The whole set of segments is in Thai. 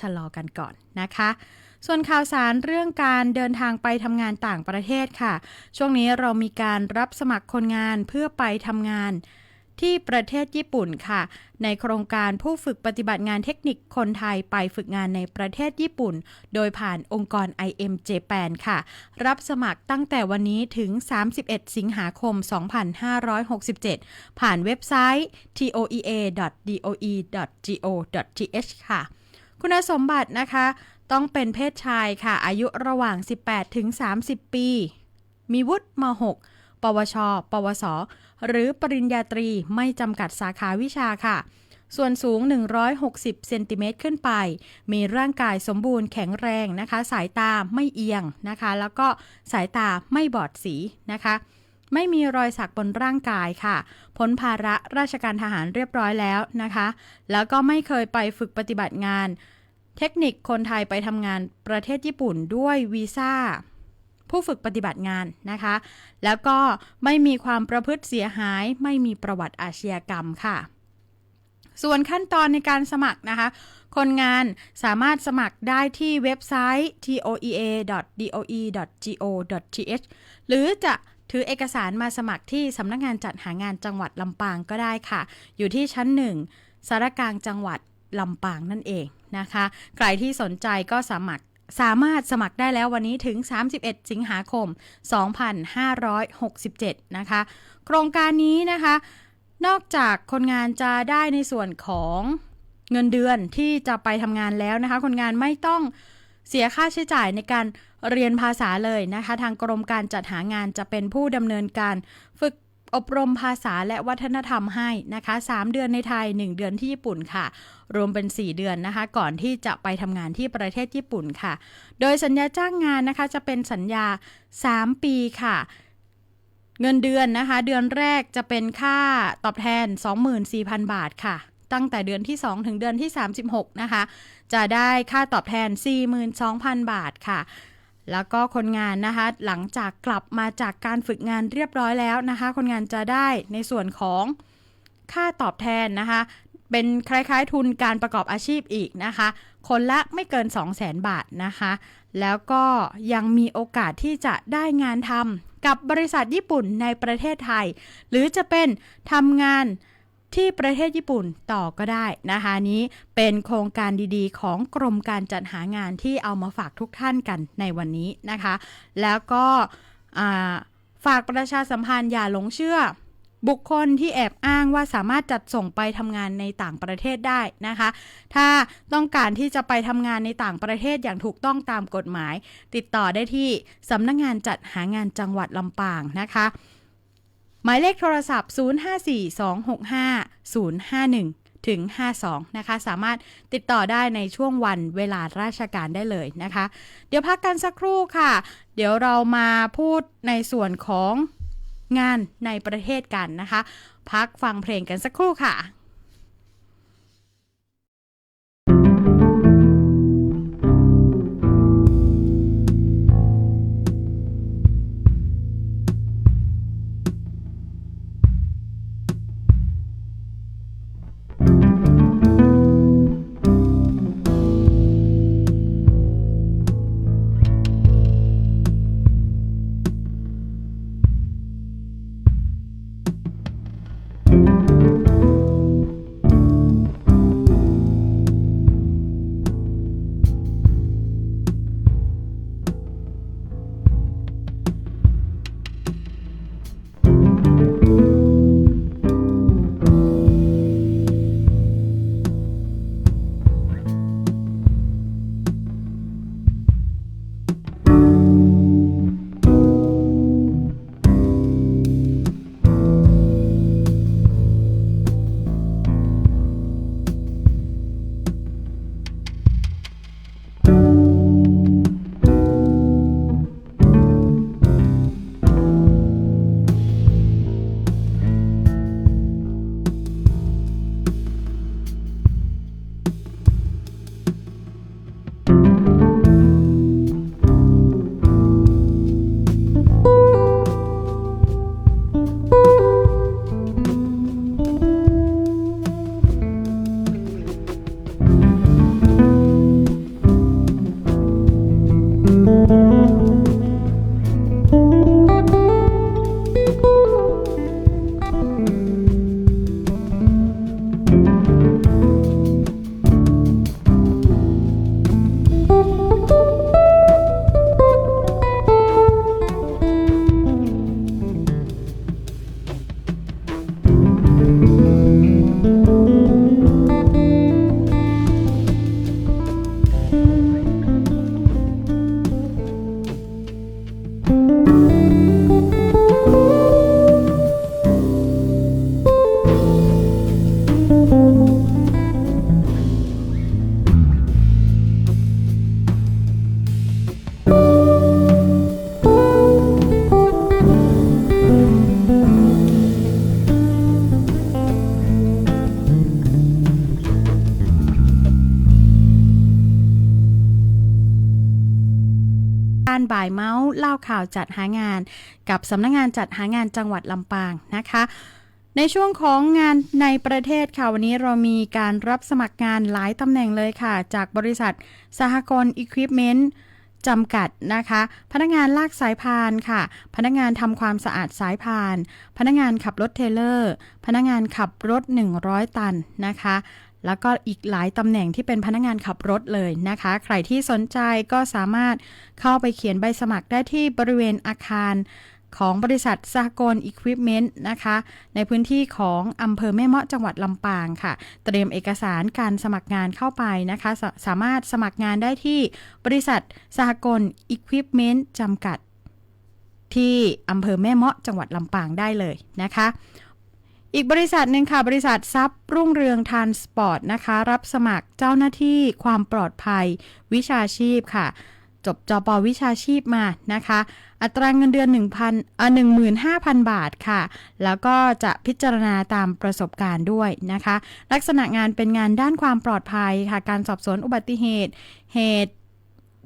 ชะลอกันก่อนนะคะ ส่วนข่าวสารเรื่องการเดินทางไปทำงานต่างประเทศค่ะ ช่วงนี้เรามีการรับสมัครคนงานเพื่อไปทำงานที่ประเทศญี่ปุ่นค่ะ ในโครงการผู้ฝึกปฏิบัติงานเทคนิคคนไทยไปฝึกงานในประเทศญี่ปุ่น โดยผ่านองค์กร IM Japan ค่ะ รับสมัครตั้งแต่วันนี้ถึง 31 สิงหาคม 2567 ผ่านเว็บไซต์ toea.doe.go.th ค่ะ คุณสมบัตินะคะ ต้องเป็นเพศชายค่ะ อายุระหว่าง 18 ถึง 30 ปี มีวุฒิม .6 ปวช ปวส หรือปริญญาตรีไม่จำกัดสาขาวิชาค่ะ ส่วนสูง 160 เซนติเมตรขึ้นไป มีร่างกายสมบูรณ์แข็งแรงนะคะ สายตาไม่เอียงนะคะ แล้วก็สายตาไม่บอดสีนะคะ ไม่มีรอยสักบนร่างกายค่ะ พ้นภาระราชการทหารเรียบร้อยแล้วนะคะ แล้วก็ไม่เคยไปฝึกปฏิบัติงาน เทคนิคคนไทยไปทำงานประเทศญี่ปุ่นด้วยวีซ่าผู้ฝึกปฏิบัติงานนะคะ แล้วก็ไม่มีความประพฤติเสียหาย ไม่มีประวัติอาชญากรรมค่ะ ส่วนขั้นตอนในการสมัครนะคะ คนงานสามารถสมัครได้ที่เว็บไซต์ toea.doe.go.th หรือจะ ถือเอกสารมาสมัครที่สำนักงานจัดหางานจังหวัดลำปางก็ได้ค่ะ อยู่ที่ชั้นหนึ่งสารกลางจังหวัดลำปางนั่นเองนะคะ ใครที่สนใจก็สมัครสามารถสมัครได้แล้ววันนี้ถึง 31 สิงหาคม 2567 นะคะ โครงการนี้นะคะ นอกจากคนงานจะได้ในส่วนของเงินเดือนที่จะไปทำงานแล้วนะคะ คนงานไม่ต้องเสียค่าใช้จ่ายในการ เรียนภาษาเลยนะคะ ทางกรมการจัดหางานจะเป็นผู้ดำเนินการฝึกอบรมภาษาและวัฒนธรรมให้นะคะ 3 เดือนในไทย 1 เดือนที่ญี่ปุ่นค่ะ รวมเป็น 4 เดือนนะคะ ก่อนที่จะไปทำงานที่ประเทศญี่ปุ่นค่ะ โดยสัญญาจ้างงานนะคะจะเป็นสัญญา 3 ปีค่ะ เงินเดือนนะคะ เดือนแรกจะเป็นค่าตอบแทน 24,000 บาทค่ะ ตั้งแต่เดือนที่ 2 ถึงเดือนที่ 36 นะคะ จะได้ค่าตอบแทน 42,000 บาทค่ะ แล้วก็คนงานนะคะหลังจากกลับมาจากการฝึกงานเรียบร้อยแล้วนะคะ คนงานจะได้ในส่วนของค่าตอบแทนนะคะ เป็นคล้ายๆทุนการประกอบอาชีพอีกนะคะ คนละไม่เกิน 200,000บาทนะคะ แล้วก็ยังมีโอกาสที่จะได้งานทำกับบริษัทญี่ปุ่นในประเทศไทย หรือจะเป็นทำงาน ที่ประเทศญี่ปุ่นต่อก็ได้นะคะนี้เป็นโครงการดีๆ ของกรมการจัดหางานที่เอามาฝากทุกท่านกันในวันนี้นะคะ แล้วก็ฝากประชาสัมพันธ์อย่าหลงเชื่อ บุคคลที่แอบอ้างว่าสามารถจัดส่งไปทำงานในต่างประเทศได้นะคะ ถ้าต้องการที่จะไปทำงานในต่างประเทศอย่างถูกต้องตามกฎหมาย ติดต่อได้ที่สำนักงงานจัดหางานจังหวัดลำปางนะคะ หมายเลขโทรศัพท์ 054265 051 ถึง 52 นะคะ สามารถติดต่อได้ในช่วงวันเวลาราชการได้เลยนะคะ เดี๋ยวพักกันสักครู่ค่ะ เดี๋ยวเรามาพูดในส่วนของงานในประเทศกันนะคะ พักฟังเพลงกันสักครู่ค่ะ「 เมาส์เล่าข่าวจัดหางาน กับสำนักงงานจัดหางานจังหวัดลำปางนะคะในช่วงของงานในประเทศค่ะ วันนี้เรามีการรับสมัครงานหลายตำแหน่งเลยค่ะ จากบริษัทสหกรณ์อุปกรณ์จำกัดนะคะ พนักงานลากสายพานค่ะ พนักงานทำความสะอาดสายพาน พนักงานขับรถเทเลอร์ พนักงานขับรถ 100 ตันนะคะ แล้วก็อีกหลายตำแหน่งที่เป็นพนักงานขับรถเลยนะคะ ใครที่สนใจก็สามารถเข้าไปเขียนใบสมัครได้ที่บริเวณอาคารของบริษัทสหกรณ์อุปกรณ์นะคะ ในพื้นที่ของอำเภอแม่เมาะจังหวัดลำปางค่ะ เตรียมเอกสารการสมัครงานเข้าไปนะคะสสามารถสมัครงานได้ที่บริษัทสหกรณ์อุปกรณ์จำกัด ที่อำเภอแม่เมาะจังหวัดลำปางได้เลยนะคะ อีกบริษัทหนึ่งค่ะ บริษัททรัพย์รุ่งเรืองทานสปอร์ตนะคะ รับสมัครเจ้าหน้าที่ความปลอดภัย วิชาชีพค่ะ จบจปวิชาชีพมานะคะ อัตรางเงินเดือน 1,000อะ15,000 บาทค่ะ แล้วก็จะพิจารณาตามประสบการณ์ด้วยนะคะ ลักษณะงานเป็นงานด้านความปลอดภัยค่ะ การสอบสวนอุบัติเหตุ เหตุ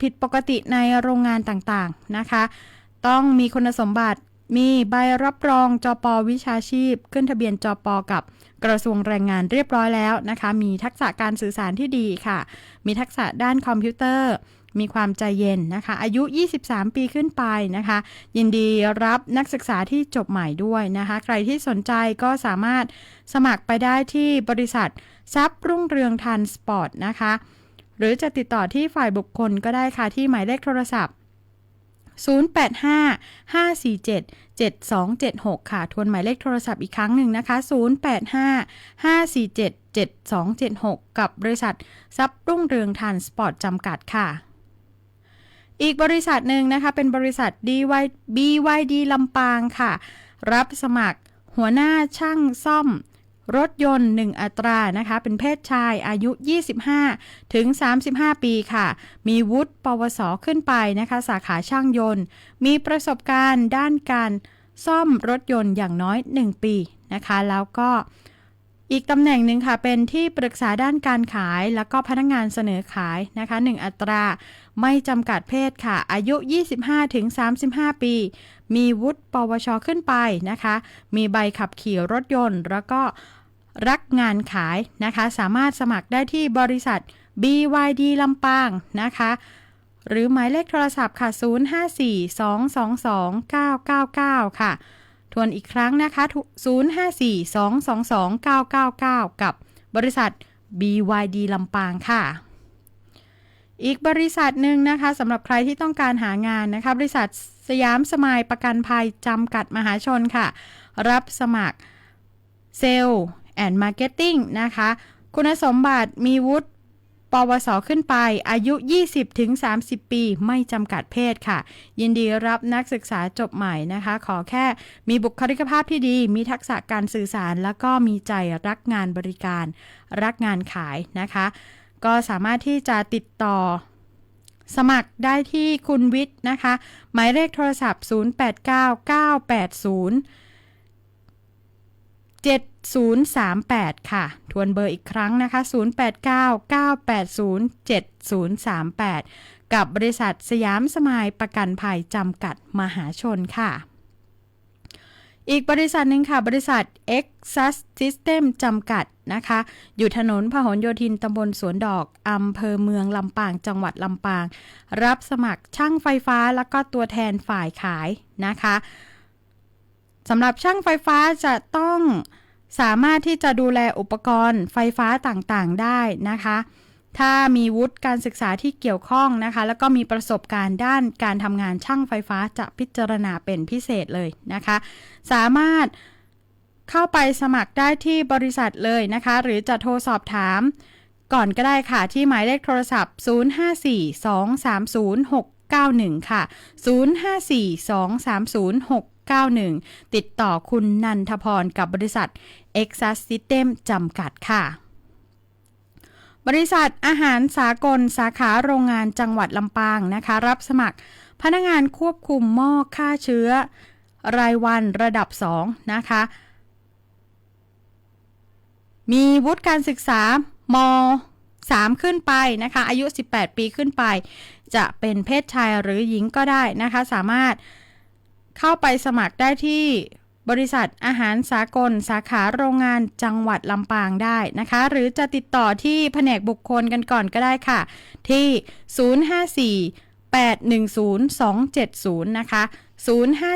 ผิดปกติในโรงงานต่างๆนะคะ ต้องมีคุณสมบัติ มีใบรับรองจปวิชาชีพ ขึ้นทะเบียนจปกับกระทรวงแรงงานเรียบร้อยแล้วนะคะ มีทักษะการสื่อสารที่ดีค่ะ มีทักษะด้านคอมพิวเตอร์ มีความใจเย็นนะคะ อายุ 23 ปีขึ้นไปนะคะ ยินดีรับนักศึกษาที่จบใหม่ด้วยนะคะ ใครที่สนใจก็สามารถสมัครไปได้ที่บริษัททรัพย์รุ่งเรืองทันสปอร์ตนะคะ หรือจะติดต่อที่ฝ่ายบุคคลก็ได้ค่ะที่หมายเลขโทรศัพท์ 085 547 7276 ค่ะ ทวนหมายเลขโทรศัพท์อีกครั้งหนึ่งนะคะ 085 547 7276 กับบริษัททรัพย์รุ่งเรืองทันสปอร์ตจำกัดค่ะอีกบริษัทหนึ่งนะคะ เป็นบริษัท DY BYD ลำปางค่ะ รับสมัครหัวหน้าช่างซ่อม รถยนต์ 1 อัตรานะคะ เป็นเพศชายอายุ 25 ถึง 35 ปีค่ะ มีวุฒิปวสขึ้นไปนะคะ สาขาช่างยนต์ มีประสบการณ์ด้านการซ่อมรถยนต์อย่างน้อย 1 ปีนะคะ แล้วก็อีกตำแหน่งหนึ่งค่ะ เป็นที่ปรึกษาด้านการขาย แล้วก็พนักงานเสนอขายนะคะ 1 อัตรา ไม่จำกัดเพศค่ะ อายุ 25ถึง35 ปี มีวุฒิปวชขึ้นไปนะคะ มีใบขับขี่รถยนต์ แล้วก็ รักงานขายนะคะ สามารถสมัครได้ที่บริษัท BYD ลำปางนะคะ หรือหมายเลขโทรศัพท์ค่ะ 054-222-999 ค่ะ ทวนอีกครั้งนะคะ 054-222-999 กับบริษัท BYD ลำปางค่ะ อีกบริษัทหนึ่งนะคะสำหรับใครที่ต้องการหางานนะคะ บริษัทสยามสมายประกันภัยจำกัดมหาชนค่ะ รับสมัครเซลล์ แอนด์มาร์เก็ตติ้งนะคะ คุณสมบัติมีวุฒิปวสขึ้นไป อายุ 20-30 ปี ไม่จำกัดเพศค่ะ ยินดีรับนักศึกษาจบใหม่นะคะ ขอแค่มีบุคลิกภาพที่ดี มีทักษะการสื่อสาร แล้วก็มีใจรักงานบริการ รักงานขายนะคะ ก็สามารถที่จะติดต่อสมัครได้ที่คุณวิทย์นะคะ หมายเลขโทรศัพท์ 089980 7038 ค่ะ ทวนเบอร์อีกครั้งนะคะ 0899807038 กับบริษัทสยามสมายประกันภัยจำกัดมหาชนค่ะ อีกบริษัทหนึ่งค่ะ บริษัท Exas System จำกัดนะคะ อยู่ถนนพหลโยธินตำบลสวนดอกอำเภอเมืองลำปาง จังหวัดลำปาง รับสมัครช่างไฟฟ้าแล้วก็ตัวแทนฝ่ายขายนะคะสำหรับช่างไฟฟ้าจะต้อง สามารถที่จะดูแลอุปกรณ์ไฟฟ้าต่างๆ ได้นะคะ ถ้ามีวุฒิการศึกษาที่เกี่ยวข้องนะคะ แล้วก็มีประสบการณ์ด้านการทำงานช่างไฟฟ้าจะพิจารณาเป็นพิเศษเลยนะคะ สามารถเข้าไปสมัครได้ที่บริษัทเลยนะคะ หรือจะโทรสอบถามก่อนก็ได้ค่ะ ที่หมายเลขโทรศัพท์ 0542306691 ค่ะ 0542306691 ติดต่อคุณนันทพรกับบริษัท Exas System จำกัดค่ะ บริษัทอาหารสากลสาขาโรงงานจังหวัดลำปางนะคะ รับสมัครพนักงานควบคุมหม้อฆ่าเชื้อ รายวันระดับ 2 นะคะ มีวุฒิการศึกษาม3 ขึ้นไปนะคะ อายุ 18 ปีขึ้นไป จะเป็นเพศชายหรือหญิงก็ได้นะคะ สามารถเข้าไปสมัครได้ที่ บริษัทอาหารสากล สาขาโรงงานจังหวัดลำปางได้นะคะ หรือจะติดต่อที่แผนกบุคคลกันก่อนก็ได้ค่ะ ที่ 054 810 270 นะคะ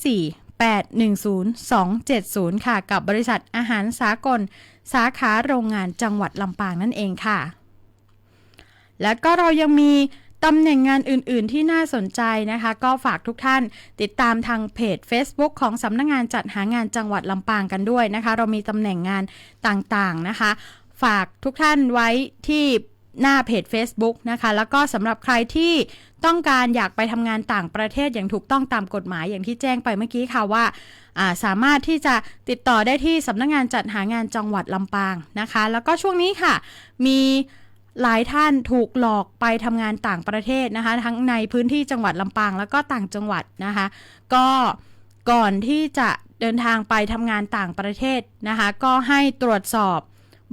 054 810 270 ค่ะ กับบริษัทอาหารสากล สาขาโรงงานจังหวัดลำปางนั่นเองค่ะ แล้วก็เรายังมี ตำแหน่งงานอื่น ๆ ที่น่าสนใจนะคะ ก็ฝากทุกท่านติดตามทางเพจ Facebook ของสำนักงงานจัดหางานจังหวัดลำปางกันด้วยนะคะ เรามีตำแหน่งงานต่าง ๆ นะคะ ฝากทุกท่านไว้ที่หน้าเพจ Facebook นะคะ แล้วก็สำหรับใครที่ต้องการอยากไปทำงานต่างประเทศอย่างถูกต้องตามกฎหมายอย่างที่แจ้งไปเมื่อกี้ค่ะว่าาสามารถที่จะติดต่อได้ที่สำนักงงานจัดหางานจังหวัดลำปางนะคะ แล้วก็ช่วงนี้ค่ะ มี หลายท่านถูกหลอกไปทำงานต่างประเทศนะคะ ทั้งในพื้นที่จังหวัดลำปางแล้วก็ต่างจังหวัดนะคะ ก็ก่อนที่จะเดินทางไปทำงานต่างประเทศนะคะ ก็ให้ตรวจสอบ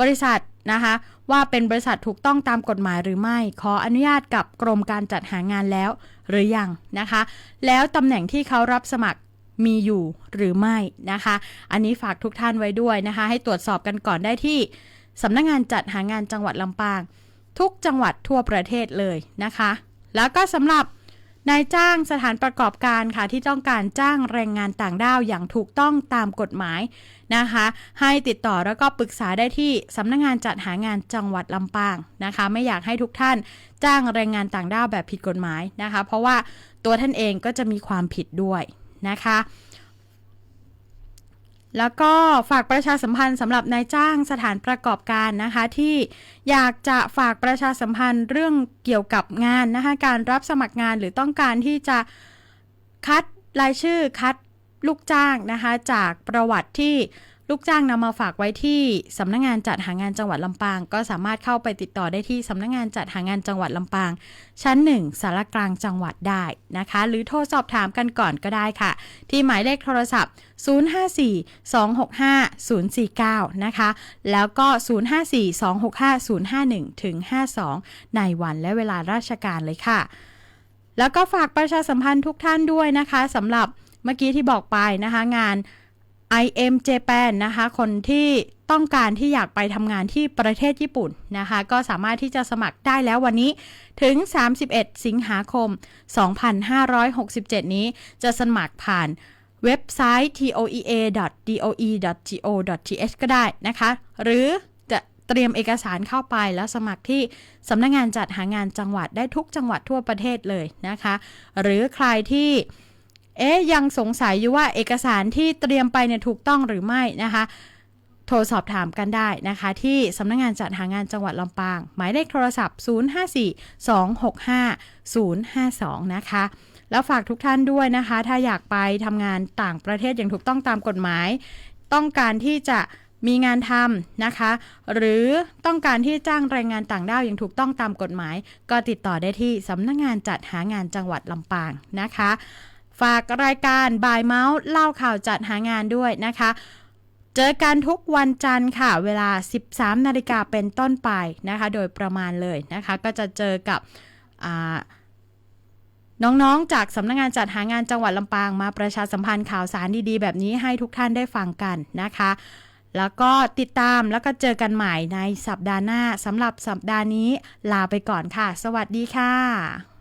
บริษัทนะคะว่าเป็นบริษัทถูกต้องตามกฎหมายหรือไม่ ขออนุญาตกับกรมการจัดหางานแล้วหรือยังนะคะ แล้วตำแหน่งที่เขารับสมัครมีอยู่หรือไม่นะคะ อันนี้ฝากทุกท่านไว้ด้วยนะคะ ให้ตรวจสอบกันก่อนได้ที่สำนักงงานจัดหางานจังหวัดลำปาง ทุกจังหวัดทั่วประเทศเลยนะคะ แล้วก็สำหรับนายจ้างสถานประกอบการค่ะที่ต้องการจ้างแรงงานต่างด้าวอย่างถูกต้องตามกฎหมายนะคะ ให้ติดต่อแล้วก็ปรึกษาได้ที่สำนักงงานจัดหางานจังหวัดลำปางนะคะ ไม่อยากให้ทุกท่านจ้างแรงงานต่างด้าวแบบผิดกฎหมายนะคะ เพราะว่าตัวท่านเองก็จะมีความผิดด้วยนะคะ แล้วก็ฝากประชาสัมพันธ์สำหรับนายจ้างสถานประกอบการนะคะที่อยากจะฝากประชาสัมพันธ์เรื่องเกี่ยวกับงานนะคะการรับสมัครงานหรือต้องการที่จะคัดรายชื่อคัดลูกจ้างนะคะจากประวัติที่ ลูกจ้างนำมาฝากไว้ที่สำนักงงานจัดหางานจังหวัดลำปาง ก็สามารถเข้าไปติดต่อได้ที่สำนักงงานจัดหางานจังหวัดลำปาง ชั้น 1 สารกลางจังหวัดได้นะคะ หรือโทรสอบถามกันก่อนก็ได้ค่ะ ที่หมายเลขโทรศัพท์ 054-265-049 นะคะ แล้วก็ 054-265-051ถึง52 ในวันและเวลาราชการเลยค่ะ แล้วก็ฝากประชาสัมพันธ์ทุกท่านด้วยนะคะสำหรับเมื่อกี้ที่บอกไปนะคะงาน IM Japan นะคะ คนที่ต้องการที่อยากไปทำงานที่ประเทศญี่ปุ่นนะคะ ก็สามารถที่จะสมัครได้แล้ววันนี้ถึง 31 สิงหาคม 2567 นี้จะสมัครผ่านเว็บไซต์ toea.doe.go.th ก็ได้นะคะ หรือจะเตรียมเอกสารเข้าไปแล้วสมัครที่สำนักงงานจัดหางานจังหวัดได้ทุกจังหวัดทั่วประเทศเลยนะคะ หรือใครที่ เอ๊ยยังสงสัยอยู่ว่าเอกสารที่เตรียมไปเนี่ยถูกต้องหรือไม่นะคะ โทรสอบถามกันได้นะคะ ที่สำนักงงานจัดหางานจังหวัดลำปาง หมายเลขโทรศัพท์ 054-265-052 นะคะ แล้วฝากทุกท่านด้วยนะคะ ถ้าอยากไปทำงานต่างประเทศอย่างถูกต้องตามกฎหมาย ต้องการที่จะมีงานทำนะคะ หรือต้องการที่จ้างแรงงานต่างด้าวอย่างถูกต้องตามกฎหมาย ก็ติดต่อได้ที่สำนักงงานจัดหางานจังหวัดลำปางนะคะ ฝากรายการบายเมาส์เล่าข่าวจัดหางานด้วยนะคะ เจอกันทุกวันจันทร์ค่ะ เวลา 13 นาฬิกาเป็นต้นไปนะคะ โดยประมาณเลยนะคะ ก็จะเจอกับน้องๆ จากสำนักงงานจัดหางานจังหวัดลำปางมาประชาสัมพันธ์ข่าวสารดีๆ แบบนี้ให้ทุกท่านได้ฟังกันนะคะ แล้วก็ติดตามแล้วก็เจอกันใหม่ในสัปดาห์หน้าสำหรับสัปดาห์นี้ลาไปก่อนค่ะ สวัสดีค่ะ